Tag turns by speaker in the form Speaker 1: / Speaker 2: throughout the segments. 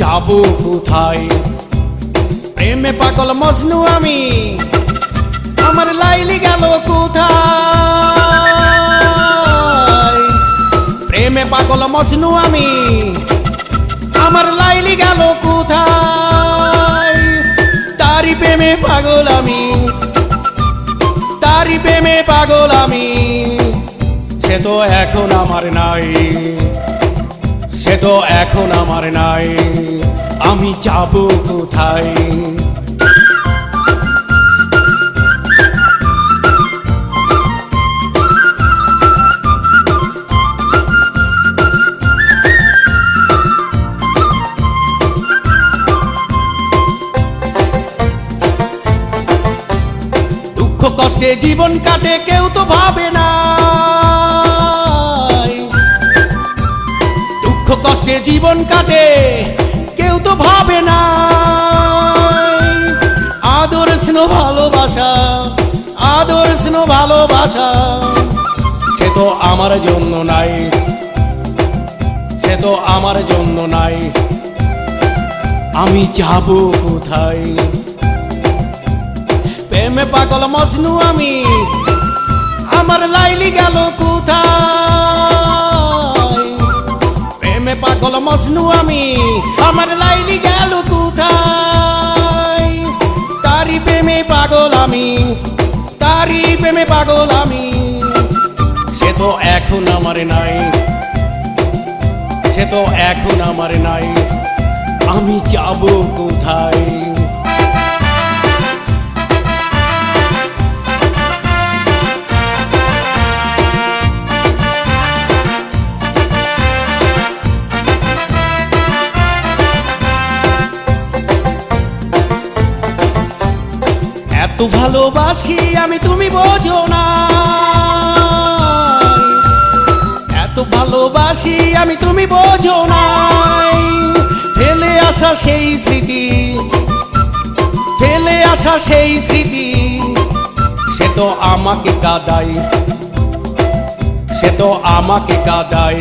Speaker 1: যাব কোথায়? প্রেমে পাগল মজনু আমি, আমার লাইলি গেল কোথায়? প্রেমে পাগল মজনু আমি, আমার লাইলি গেল কোথায়? তারি প্রেমে পাগল আমি তারি প্রেমে পাগল আমি, সে তো এখন আমার নাই। সে তো এখন আমার নাই। আমি যাব কোথায়? কষ্টে জীবন কাটে, কেউ তো ভাবে না। দুঃখ কষ্টে জীবন কাটে, কেউ তো ভাবে না। আদর, স্নেহ, ভালোবাসা, আদর, স্নেহ, ভালোবাসা, সে তো আমার জন্য নাই। সে তো আমার জন্য নাই। আমি যাব কোথায়? প্রেমে পাগল মজনু আমি, আমার লাইলি গেল মজনু আমি, আমার লাইলি গেল কোথায়? তারি প্রেমে পাগল আমি তারি প্রেমে পাগল আমি। সে তো এখন আমার নাই, সে তো এখন আমার নাই। আমি যাব কোথায়? এত ভালোবাসি আমি, তুমি বোঝো না। এত ভালোবাসি আমি, তুমি বোঝো নাই ফেলে আসা সেই স্মৃতি, ফেলে আসা সেই স্মৃতি, সে তো আমাকে কাদাই সে তো আমাকে কাদাই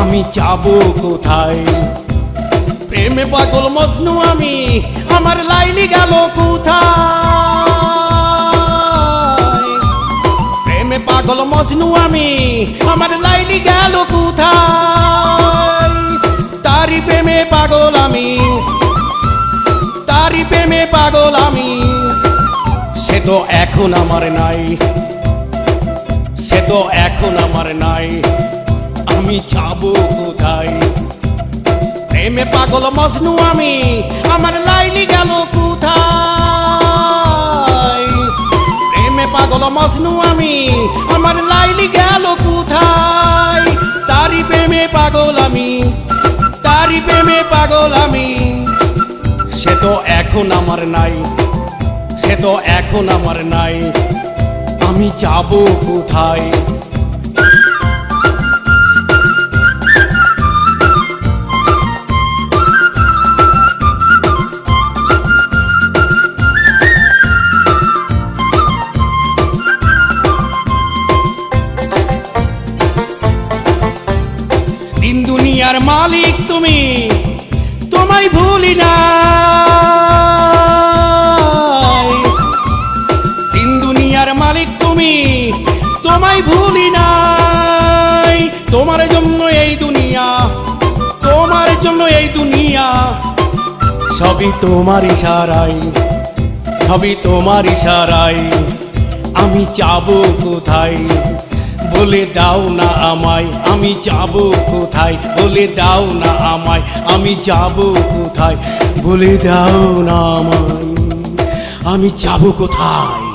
Speaker 1: আমি যাব কোথায়? প্রেমে পাগল মজনু আমি মজনু আমি আমার লাইলি গেল কোথায়? তারি প্রেমে পাগল আমি, তারি প্রেমে পাগল আমি। সে তো এখন আমার নাই, সে তো এখন আমার নাই, আমি যাব কোথায়? প্রেমে পাগল মজনু আমি আমার পাগল আমি, আমার লাইলি গেল কোথায়? তারি প্রেমে পাগল আমি তারি প্রেমে পাগল আমি। সে তো এখন আমার নাই, সে তো এখন আমার নাই। আমি যাব কোথায়? দিন দুনিয়ার মালিক তুমি। তোমায় ভুলি না দিন দুনিয়ার মালিক তুমি, তোমায় ভুলি নাই। তোমার জন্য এই দুনিয়া, তোমার জন্য এই দুনিয়া। সবই তোমার ইশারাই সবই তোমার ইশারাই আমি যাব কোথায়? বলে দাও না আমায়, আমি যাব কোথায়? বলে দাও না আমায়, আমি যাব কোথায়? বলে দাও না আমায়, আমি যাব কোথায়?